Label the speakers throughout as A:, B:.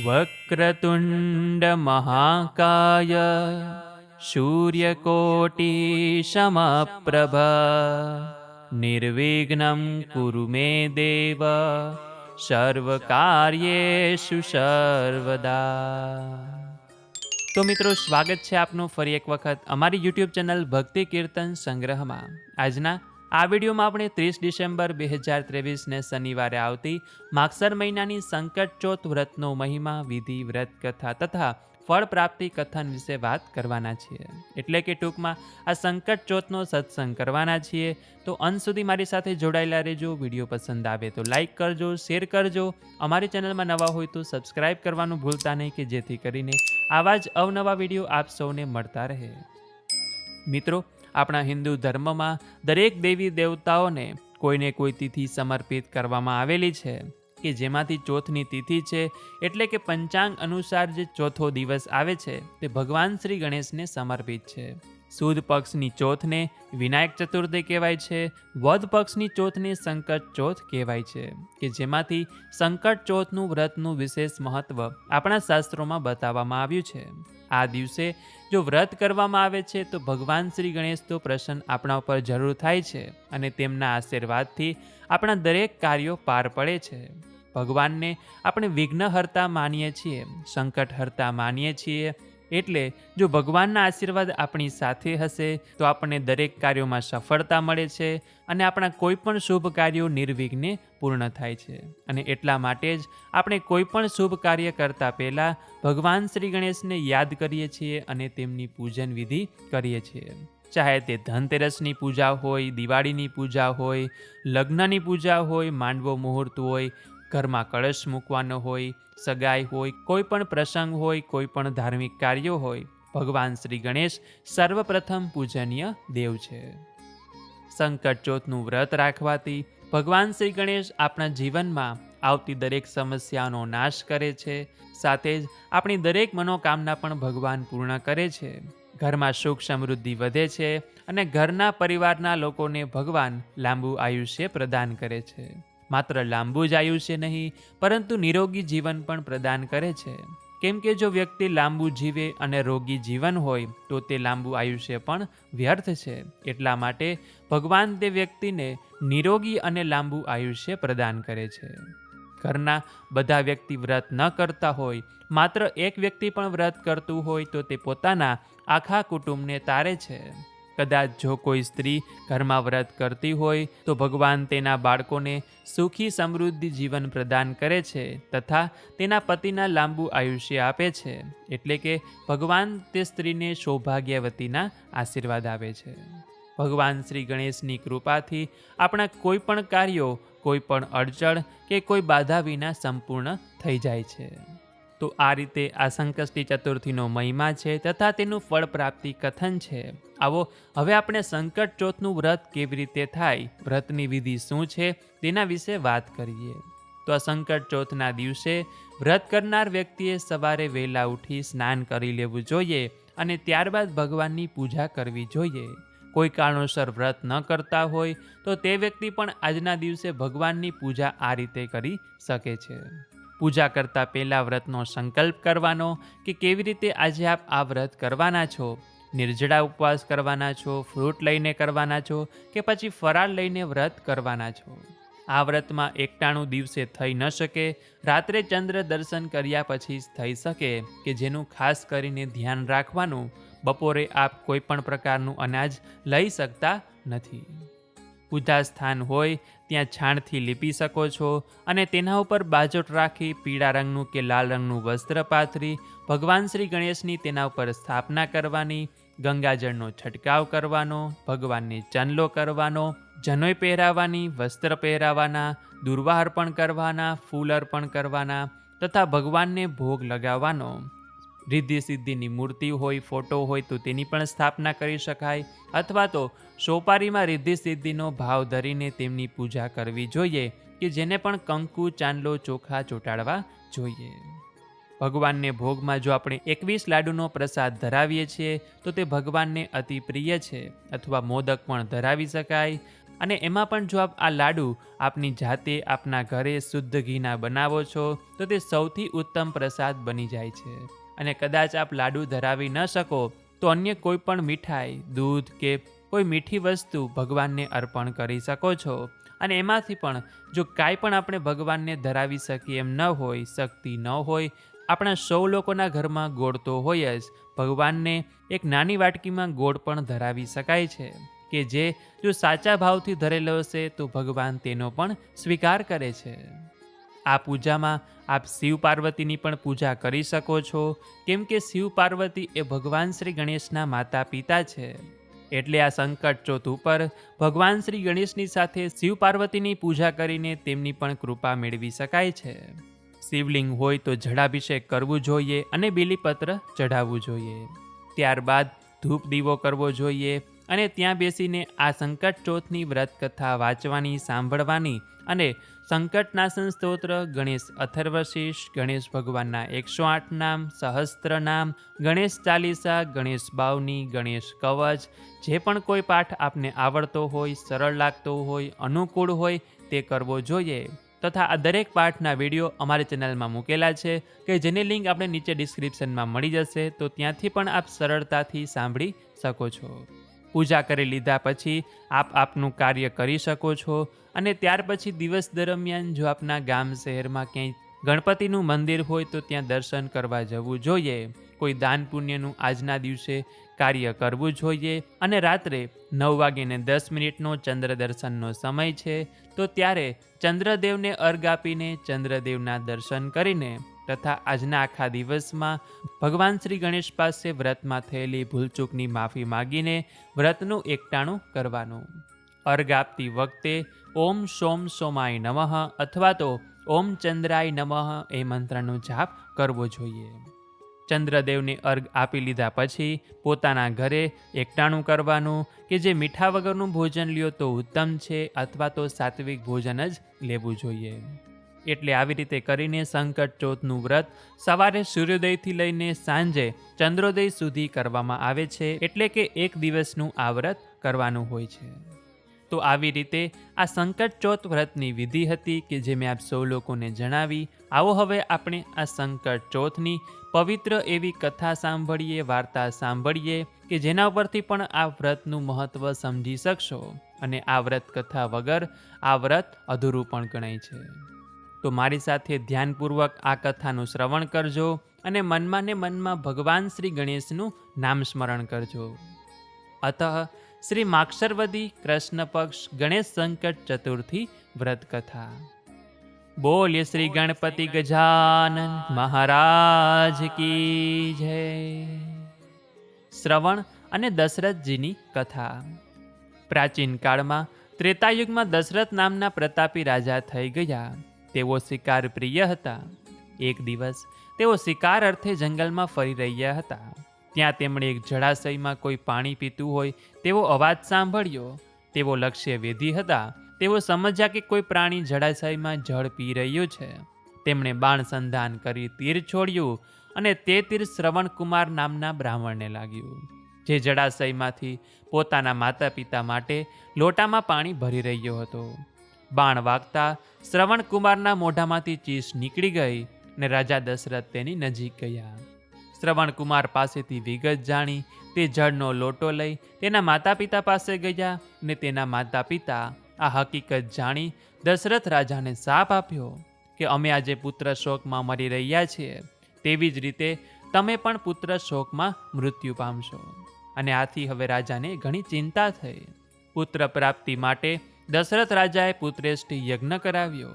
A: વક્રતુંડમહાકાય સૂર્યકોટિસમપ્રભ निर्विघ्नं कुरु मे દેવ સર્વકાર્યેષુ સર્વદા તો મિત્રો સ્વાગત છે આપનું ફરી એક વખત અમારી યુટ્યુબ ચેનલ ભક્તિ કીર્તન સંગ્રહમાં આજના આ વિડીયોમાં આપણે ત્રીસ ડિસેમ્બર બે હજાર ત્રેવીસને શનિવારે આવતી માગસર મહિનાની સંકટ ચોથ વ્રતનો મહિમા, વિધિ, વ્રત કથા તથા ફળ પ્રાપ્તિ કથન વિશે વાત કરવાના છીએ. એટલે કે ટૂંકમાં આ સંકટ ચોથનો સત્સંગ કરવાના છીએ. તો અંત સુધી મારી સાથે જોડાયેલા રહેજો. વીડિયો પસંદ આવે તો લાઇક કરજો, શેર કરજો. અમારી ચેનલમાં નવા હોય તો સબસ્ક્રાઇબ કરવાનું ભૂલતા નહીં કે જેથી કરીને આવા જ અવનવા વીડિયો આપ સૌને મળતા રહે. મિત્રો આપણા હિન્દુ ધર્મમાં દરેક દેવી દેવતાઓને કોઈને કોઈ તિથિ સમર્પિત કરવામાં આવેલી છે કે જેમાંથી ચોથની તિથિ છે એટલે કે પંચાંગ અનુસાર જે ચોથો દિવસ આવે છે તે ભગવાન શ્રી ગણેશને સમર્પિત છે. સુદ પક્ષની ચોથને વિનાયક ચતુર્થી કહેવાય છે. વધ પક્ષની ચોથને સંકટ ચોથ કહેવાય છે કે જેમાંથી સંકટ ચોથનું વ્રતનું વિશેષ મહત્વ આપણા શાસ્ત્રોમાં બતાવવામાં આવ્યું છે. આ દિવસે જો વ્રત કરવામાં આવે છે, તો ભગવાન શ્રી ગણેશ તો પ્રસન્ન આપણા ઉપર જરૂર થાય છે અને તેમના આશીર્વાદથી આપણા દરેક કાર્યો પાર પડે છે. ભગવાનને આપણે વિઘ્નહર્તા માનીએ છીએ, સંકટહર્તા માનીએ છીએ એટલે જો ભગવાનના આશીર્વાદ આપણી સાથે હશે, તો આપણને દરેક કાર્યોમાં સફળતા મળે છે અને આપણા કોઈપણ શુભ કાર્યો નિર્વિઘ્ને પૂર્ણ થાય છે. અને એટલા માટે જ આપણે કોઈ પણ શુભ કાર્ય કરતા પહેલાં ભગવાન શ્રી ગણેશને યાદ કરીએ છીએ અને તેમની પૂજન વિધિ કરીએ છીએ. ચાહે તે ધનતેરસની પૂજા હોય, દિવાળીની પૂજા હોય, લગ્નની પૂજા હોય, માંડવો મુહૂર્ત હોય ઘરમાં કળશ મૂકવાનો હોય, સગાઈ હોય, કોઈ પણ પ્રસંગ હોય, કોઈ પણ ધાર્મિક કાર્યો હોય, ભગવાન શ્રી ગણેશ સર્વપ્રથમ પૂજનીય દેવ છે. સંકટ ચોથનું વ્રત રાખવાથી ભગવાન શ્રી ગણેશ આપણા જીવનમાં આવતી દરેક સમસ્યાનો નાશ કરે છે, સાથે જ આપણી દરેક મનોકામના પણ ભગવાન પૂર્ણ કરે છે. ઘરમાં સુખ સમૃદ્ધિ વધે છે અને ઘરના પરિવારના લોકોને ભગવાન લાંબુ આયુષ્ય પ્રદાન કરે છે. માત્ર લાંબુ જ આયુષ્ય નહીં, પરંતુ નિરોગી જીવન પણ પ્રદાન કરે છે. કેમ કે જો વ્યક્તિ લાંબુ જીવે અને રોગી જીવન હોય, તો તે લાંબુ આયુષ્ય પણ વ્યર્થ છે. એટલા માટે ભગવાન તે વ્યક્તિને નિરોગી અને લાંબુ આયુષ્ય પ્રદાન કરે છે. ઘરના બધા વ્યક્તિ વ્રત ન કરતા હોય, માત્ર એક વ્યક્તિ પણ વ્રત કરતું હોય તો તે પોતાના આખા કુટુંબને તારે છે. કદાચ જો કોઈ સ્ત્રી ઘરમાં વ્રત કરતી હોય, તો ભગવાન તેના બાળકોને સુખી સમૃદ્ધિ જીવન પ્રદાન કરે છે તથા તેના પતિના લાંબુ આયુષ્ય આપે છે. એટલે કે ભગવાન તે સ્ત્રીને સૌભાગ્યવતીના આશીર્વાદ આપે છે. ભગવાન શ્રી ગણેશની કૃપાથી આપણા કોઈ પણ કાર્યો, કોઈ પણ અડચણ કે કોઈ બાધા વિના સંપૂર્ણ થઈ જાય છે. તો આ રીતે આ સંકષ્ટી ચતુર્થીનો મહિમા છે તથા તેનું ફળ પ્રાપ્તિ કથન છે. આવો, હવે આપણે સંકટ ચોથનું વ્રત કેવી રીતે થાય, વ્રતની વિધિ શું છે, તેના વિશે વાત કરીએ. તો આ સંકટ ચોથના દિવસે વ્રત કરનાર વ્યક્તિએ સવારે વહેલા ઉઠી સ્નાન કરી લેવું જોઈએ અને ત્યારબાદ ભગવાનની પૂજા કરવી જોઈએ. કોઈ કારણોસર વ્રત ન કરતા હોય તો તે વ્યક્તિ પણ આજના દિવસે ભગવાનની પૂજા આ રીતે કરી શકે છે. પૂજા કરતા પહેલાં વ્રતનો સંકલ્પ કરવાનો કે કેવી રીતે આજે આપ આ વ્રત કરવાના છો? નિર્જળા ઉપવાસ કરવાના છો? ફ્રૂટ લઈને કરવાના છો? કે પછી ફરાળ લઈને વ્રત કરવાના છો? આ વ્રતમાં એકટાણું દિવસે થઈ ન શકે. રાત્રે ચંદ્ર દર્શન કર્યા પછી જ થઈ શકે કે જેનું ખાસ કરીને ધ્યાન રાખવાનું બપોરે આપ કોઈ પણ પ્રકારનું અનાજ લઈ શકતા નથી. પૂજા સ્થાન હોય, ત્યાં છાણથી લીપી શકો છો અને તેના ઉપર બાજોટ રાખી પીળા રંગનું કે લાલ રંગનું વસ્ત્ર પાથરી, ભગવાન શ્રી ગણેશની તેના ઉપર સ્થાપના કરવાની, ગંગાજળનો છંટકાવ કરવાનો, ભગવાનને ચંદલો કરવાનો જનોય પહેરાવાની, વસ્ત્ર પહેરાવાના દુર્વા અર્પણ કરવાના, ફૂલ અર્પણ કરવાના તથા ભગવાનને ભોગ લગાવવાનો. રિદ્ધિ સિદ્ધિની મૂર્તિ હોય, ફોટો હોય તો તેની પણ સ્થાપના કરી શકાય. અથવા તો સોપારીમાં રિદ્ધિ સિદ્ધિનો ભાવ ધરીને તેમની પૂજા કરવી જોઈએ કે જેને પણ કંકુ, ચાંદલો, ચોખા ચોંટાડવા જોઈએ. ભગવાનને ભોગમાં જો આપણે એકવીસ લાડુનો પ્રસાદ ધરાવીએ છીએ, તો તે ભગવાનને અતિ પ્રિય છે અથવા મોદક પણ ધરાવી શકાય. અને એમાં પણ જો આપ આ લાડુ આપની જાતે આપના ઘરે શુદ્ધ ઘીના બનાવો છો, તો તે સૌથી ઉત્તમ પ્રસાદ બની જાય છે. અને કદાચ આપ લાડુ ધરાવી ન શકો, તો અન્ય કોઈ પણ મીઠાઈ, દૂધ કે કોઈ મીઠી વસ્તુ ભગવાનને અર્પણ કરી શકો છો. અને એમાંથી પણ, જો કાંઈ પણ આપણે ભગવાનને ધરાવી શકીએ એમ ન હોય, શક્તિ ન હોય, આપણા સૌ લોકોના ઘરમાં ગોળ તો હોય જ, ભગવાનને એક નાની વાટકીમાં ગોળ પણ ધરાવી શકાય છે. કે જે જો સાચા ભાવથી ધરેલો હશે, તો ભગવાન તેનો પણ સ્વીકાર કરે છે. આ પૂજામાં આપ શિવ પાર્વતીની પણ પૂજા કરી શકો છો, કેમ કે શિવ પાર્વતી એ ભગવાન શ્રી ગણેશના માતા પિતા છે. એટલે આ સંકટ ચોથ ઉપર ભગવાન શ્રી ગણેશની સાથે શિવ પાર્વતીની પૂજા કરીને તેમની પણ કૃપા મેળવી શકાય છે. શિવલિંગ હોય તો જળાભિષેક કરવું જોઈએ અને બીલીપત્ર ચઢાવવું જોઈએ. ત્યારબાદ ધૂપ દીવો કરવો જોઈએ અને ત્યાં બેસીને આ સંકટ ચોથની વ્રત કથા વાંચવાની, સાંભળવાની અને સંકટનાશન સ્તોત્ર ગણેશ અથર્વશીષ, ગણેશ ભગવાનના એકસો આઠ નામ, સહસ્ત્ર નામ, ગણેશ ચાલીસા, ગણેશ બાવની, ગણેશ કવચ, જે પણ કોઈ પાઠ આપને આવડતો હોય, સરળ લાગતો હોય, અનુકૂળ હોય, તે કરવો જોઈએ. તથા આ દરેક પાઠના વીડિયો અમારી ચેનલમાં મૂકેલા છે, કે જેની લિંક આપણે નીચે ડિસ્ક્રિપ્શનમાં મળી જશે, તો ત્યાંથી પણ આપ સરળતાથી સાંભળી શકો છો. પૂજા કરી લીધા પછી આપ આપનું કાર્ય કરી શકો છો. અને ત્યાર પછી દિવસ દરમિયાન જો આપના ગામ શહેરમાં ક્યાંય ગણપતિનું મંદિર હોય તો ત્યાં દર્શન કરવા જવું જોઈએ. કોઈ દાન પુણ્યનું આજના દિવસે કાર્ય કરવું જોઈએ. અને રાત્રે નવ વાગીને દસ મિનિટનો ચંદ્ર દર્શનનો સમય છે. તો ત્યારે ચંદ્રદેવને અર્ઘ આપીને ચંદ્રદેવના દર્શન કરીને તથા આજના આખા દિવસમાં ભગવાન શ્રી ગણેશ પાસે વ્રતમાં થયેલી ભૂલચૂકની માફી માગીને વ્રતનું એકટાણું કરવાનું. અર્ઘ આપતી વખતે ઓમ સોમ સોમાય નમઃ અથવા તો ઓમ ચંદ્રાય નમઃ એ મંત્રનો જાપ કરવો જોઈએ. ચંદ્રદેવને અર્ઘ આપી લીધા પછી પોતાના ઘરે એકટાણું કરવાનું કે જે મીઠા વગરનું ભોજન લ્યો તો ઉત્તમ છે અથવા તો સાત્વિક ભોજન જ લેવું જોઈએ. એટલે આવી રીતે કરીને સંકટ ચોથનું વ્રત સવારે સૂર્યોદયથી લઈને સાંજે ચંદ્રોદય સુધી કરવામાં આવે છે, એટલે કે એક દિવસનું આ વ્રત કરવાનું હોય છે. તો આવી રીતે આ સંકટ ચોથ વ્રતની વિધિ હતી કે જે મેં આપ સૌ લોકોને જણાવી. આવો હવે આપણે આ સંકટ ચોથની પવિત્ર એવી કથા સાંભળીએ, વાર્તા સાંભળીએ, કે જેના પરથી પણ આ વ્રતનું મહત્ત્વ સમજી શકશો. અને આ વ્રત કથા વગર આ વ્રત અધૂરું પણ ગણાય છે. તો મારી સાથે ધ્યાનપૂર્વક આ કથાનું શ્રવણ કરજો અને મનમાં ને મનમાં ભગવાન શ્રી ગણેશનું નામ સ્મરણ કરજો. અતઃ શ્રી માક્ષરવદી કૃષ્ણ પક્ષ ગણેશ સંકટ ચતુર્થી વ્રત કથા. બોલ્ય શ્રી ગણપતિ ગજાનન મહારાજ કી જય. શ્રવણ અને દશરથજીની કથા. પ્રાચીન કાળમાં ત્રેતાયુગમાં દશરથ નામના પ્રતાપી રાજા થઈ ગયા. તેઓ શિકાર પ્રિય હતા. એક દિવસ તેઓ શિકાર અર્થે જંગલમાં ફરી રહ્યા હતા. ત્યાં તેમણે એક જળાશયમાં કોઈ પાણી પીતું હોય તેવો અવાજ સાંભળ્યો. તેઓ લક્ષ્ય વેધી હતા. તેઓ સમજ્યા કે કોઈ પ્રાણી જળાશયમાં જળ પી રહ્યું છે. તેમણે બાણ સંધાન કરી તીર છોડ્યું અને તે તીર શ્રવણકુમાર નામના બ્રાહ્મણને લાગ્યું. જે જળાશયમાંથી પોતાના માતા પિતા માટે લોટામાં પાણી ભરી રહ્યો હતો. બાણ વાગતા શ્રવણકુમારના મોઢામાંથી ચીસ નીકળી ગઈ ને રાજા દશરથ તેની નજીક ગયા. શ્રવણકુમાર પાસેથી વિગત જાણી તે જળનો લોટો લઈ તેના માતા પિતા પાસે ગયા ને તેના માતા પિતા આ હકીકત જાણી દશરથ રાજાને સાપ આપ્યો કે અમે આજે પુત્ર શોકમાં મરી રહ્યા છીએ, તેવી જ રીતે તમે પણ પુત્ર શોકમાં મૃત્યુ પામશો. અને આથી હવે રાજાને ઘણી ચિંતા થઈ. પુત્ર પ્રાપ્તિ માટે દશરથ રાજાએ પુત્રેષ્ઠી યજ્ઞ કરાવ્યો.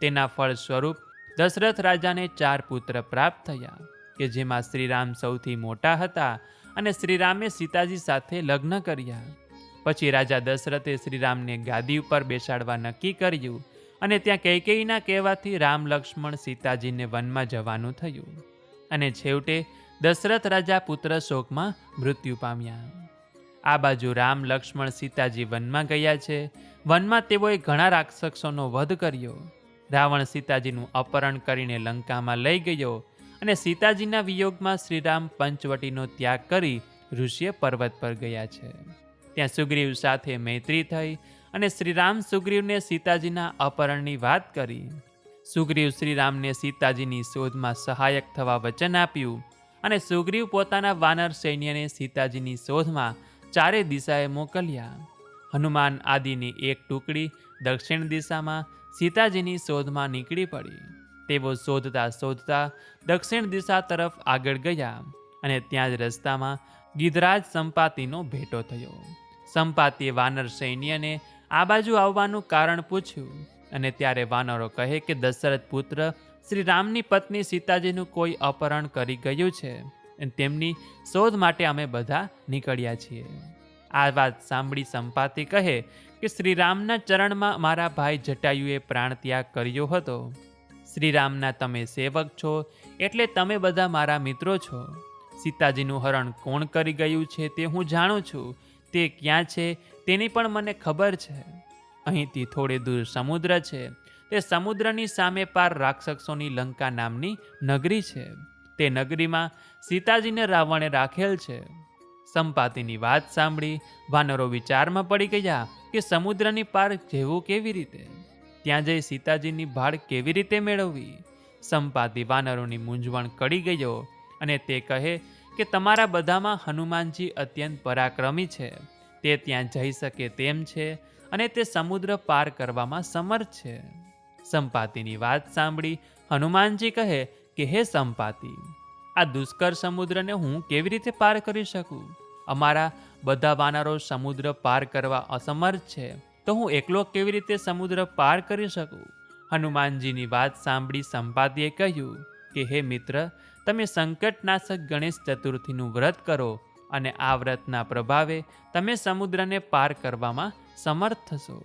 A: તેના ફળ સ્વરૂપ દશરથ રાજાને ચાર પુત્ર પ્રાપ્ત થયા, કે જેમાં શ્રીરામ સૌથી મોટા હતા અને શ્રીરામે સીતાજી સાથે લગ્ન કર્યા. પછી રાજા દશરથે શ્રીરામને ગાદી ઉપર બેસાડવા નક્કી કર્યું અને ત્યાં કૈકેયીના કહેવાથી રામ લક્ષ્મણ સીતાજીને વનમાં જવાનું થયું. અને છેવટે દશરથ રાજા પુત્ર શોકમાં મૃત્યુ પામ્યા. આ બાજુ રામ લક્ષ્મણ સીતાજી વનમાં ગયા છે વનમાં તેઓએ ઘણા રાક્ષસોનો વધ કર્યો. રાવણ સીતાજીનું અપહરણ કરીને લંકામાં લઈ ગયો અને સીતાજીના વિયોગમાં શ્રીરામ પંચવટીનો ત્યાગ કરી ઋષિએ પર્વત પર ગયા છે. ત્યાં સુગ્રીવ સાથે મૈત્રી થઈ અને શ્રીરામ સુગ્રીવને સીતાજીના અપહરણની વાત કરી. સુગ્રીવ શ્રીરામને સીતાજીની શોધમાં સહાયક થવા વચન આપ્યું અને સુગ્રીવ પોતાના વાનર સૈન્યને સીતાજીની શોધમાં ચારે દિશાએ મોકલ્યા. હનુમાન આદિની એક ટુકડી દક્ષિણ દિશામાં સીતાજીની શોધમાં નીકળી પડી. તેઓ શોધતા શોધતા દક્ષિણ દિશા તરફ આગળ ગયા અને ત્યાં જ રસ્તામાં ગિધરાજ સંપાતિનો ભેટો થયો. સંપાતિએ વાનર સૈન્યને આ બાજુ આવવાનું કારણ પૂછ્યું અને ત્યારે વાનરો કહે કે દશરથ પુત્ર શ્રી રામની પત્ની સીતાજીનું કોઈ અપહરણ કરી ગયું છે અને તેમની શોધ માટે અમે બધા નીકળ્યા છીએ. આ વાત સાંભળી સંપાતિ કહે કે શ્રીરામના ચરણમાં મારા ભાઈ જટાયુએ પ્રાણ ત્યાગ કર્યો હતો. શ્રીરામના તમે સેવક છો, એટલે તમે બધા મારા મિત્રો છો. સીતાજીનું હરણ કોણ કરી ગયું છે તે હું જાણું છું, તે ક્યાં છે તેની પણ મને ખબર છે. અહીંથી થોડે દૂર સમુદ્ર છે, તે સમુદ્રની સામે પાર રાક્ષસોની લંકા નામની નગરી છે. તે નગરીમાં સીતાજીને રાવણે રાખેલ છે. સંપાતિની વાત સાંભળી વાનરો વિચારમાં પડી ગયા કે સમુદ્રની પાર જેવું કેવી રીતે? ત્યાં જઈ સીતાજીની ભાળ કેવી રીતે મેળવવી? સંપાતિ વાનરોની મૂંઝવણ કડી ગયો અને તે કહે કે તમારા બધામાં હનુમાનજી અત્યંત પરાક્રમી છે. તે ત્યાં જઈ શકે તેમ છે અને તે સમુદ્ર પાર કરવામાં સમર્થ છે. સંપાતિની વાત સાંભળી હનુમાનજી કહે કે, હે સંપાતિ આ દુષ્કર સમુદ્રને હું કેવી રીતે પાર કરી શકું? અમારા બધા વાનરો સમુદ્ર પાર કરવા અસમર્થ છે. તો હું એકલો કેવી રીતે સમુદ્ર પાર કરી શકું? હનુમાનજીની વાત સાંભળી સંપાતિએ કહ્યું કે, હે મિત્ર, તમે સંકટનાશક ગણેશ ચતુર્થીનું વ્રત કરો અને આ વ્રતના પ્રભાવે તમે સમુદ્રને પાર કરવામાં સમર્થ થશો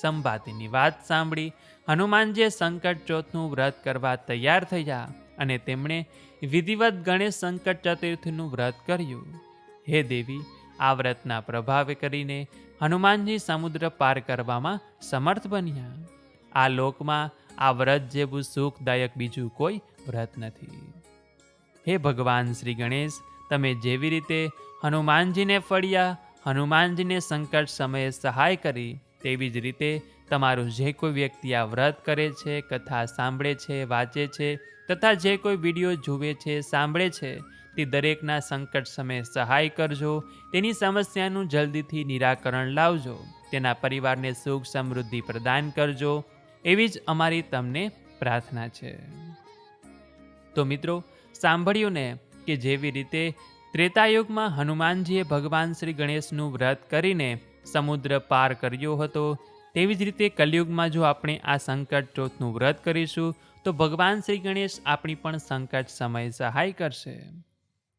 A: સંપાતિની વાત સાંભળી હનુમાનજીએ સંકટ ચોથનું વ્રત કરવા તૈયાર થયા. અને તેમણે વિધિવત ગણેશ સંકટ ચતુર્થીનું વ્રત કર્યું. હે દેવી, આ વ્રતના પ્રભાવે કરીને હનુમાનજી સમુદ્ર પાર કરવામાં સમર્થ બન્યા. આ લોકમાં આ વ્રત જેવું સુખદાયક બીજું કોઈ વ્રત નથી. હે ભગવાન શ્રી ગણેશ, તમે જેવી રીતે હનુમાનજીને ફળ્યા, હનુમાનજીને સંકટ સમયે સહાય કરી તેવી જ રીતે તમારું જે કોઈ વ્યક્તિ આ વ્રત કરે છે, કથા સાંભળે છે, વાંચે છે તથા જે કોઈ વીડિયો જુએ છે, સાંભળે છે, તે દરેકના સંકટ સમયે સહાય કરજો, તેની સમસ્યાનું જલ્દીથી નિરાકરણ લાવજો, તેના પરિવારને સુખ સમૃદ્ધિ પ્રદાન કરજો, એવી જ અમારી તમને પ્રાર્થના છે. તો મિત્રો સાંભળ્યું ને કે જેવી રીતે ત્રેતાયુગમાં હનુમાનજીએ ભગવાન શ્રી ગણેશનું વ્રત કરીને સમુદ્ર પાર કર્યો હતો. તેવી જ રીતે કલયુગમાં જો આપણે આ સંકટ ચોથનું વ્રત કરીશું તો ભગવાન શ્રી ગણેશ આપણી પણ સંકટ સમય સહાય કરશે.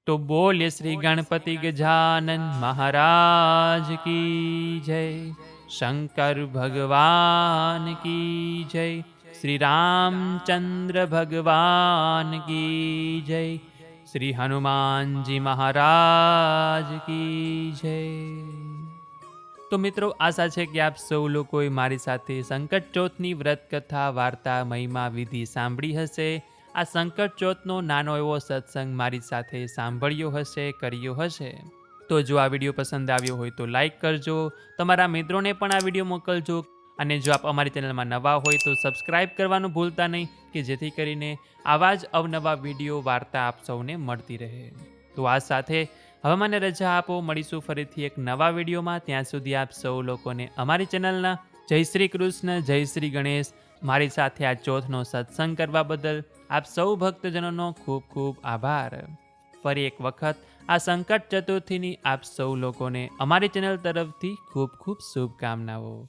A: તો બોલે શ્રી ગણપતિ ગજાનન મહારાજ કી જય. શંકર ભગવાન કી જય. શ્રી રામચંદ્ર ભગવાન કી જય. શ્રી હનુમાનજી મહારાજ કી જય. તો મિત્રો, આશા છે કે આપ સૌ લોકોએ મારી સાથે સંકટ ચોથની વ્રત કથા વાર્તા મહિમા વિધિ સાંભળી હશે. આ સંકટ ચોથનો નાનો એવો સત્સંગ મારી સાથે સાંભળ્યો હશે, કર્યો હશે. તો જો આ વીડિયો પસંદ આવ્યો હોય તો લાઈક કરજો. તમારા મિત્રોને પણ આ વીડિયો મોકલજો. અને જો આપ અમારી ચેનલમાં નવા હોય તો સબસ્ક્રાઈબ કરવાનું ભૂલતા નહીં, કે જેથી કરીને આવા જ અવનવા વીડિયો, વાર્તા આપ સૌને મળતી રહે. તો આ સાથે હવે મને રજા આપો, મળીશું ફરીથી એક નવા વિડીયોમાં. ત્યાં સુધી આપ સૌ લોકોને અમારી ચેનલના જય શ્રી કૃષ્ણ, જય શ્રી ગણેશ, મારી સાથે આ ચોથનો સત્સંગ કરવા બદલ આપ સૌ ભક્તજનોનો ખૂબ ખૂબ આભાર. ફરી એક વખત આ સંકટ ચતુર્થીની આપ સૌ લોકોને અમારી ચેનલ તરફથી ખૂબ ખૂબ શુભકામનાઓ.